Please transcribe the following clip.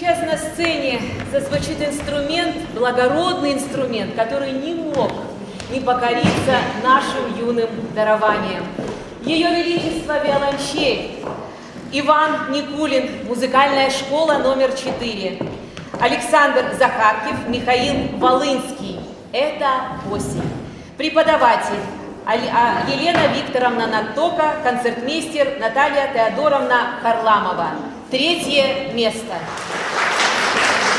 Сейчас на сцене зазвучит инструмент, благородный инструмент, который не мог не покориться нашим юным дарованием. Ее Величество Виолончель, Иван Никулин, музыкальная школа номер 4, Александр Захаркив, Михаил Волынский. Это осень. Преподаватель а, Елена Викторовна Натока, концертмейстер Наталья Теодоровна Харламова. Третье место. Gracias.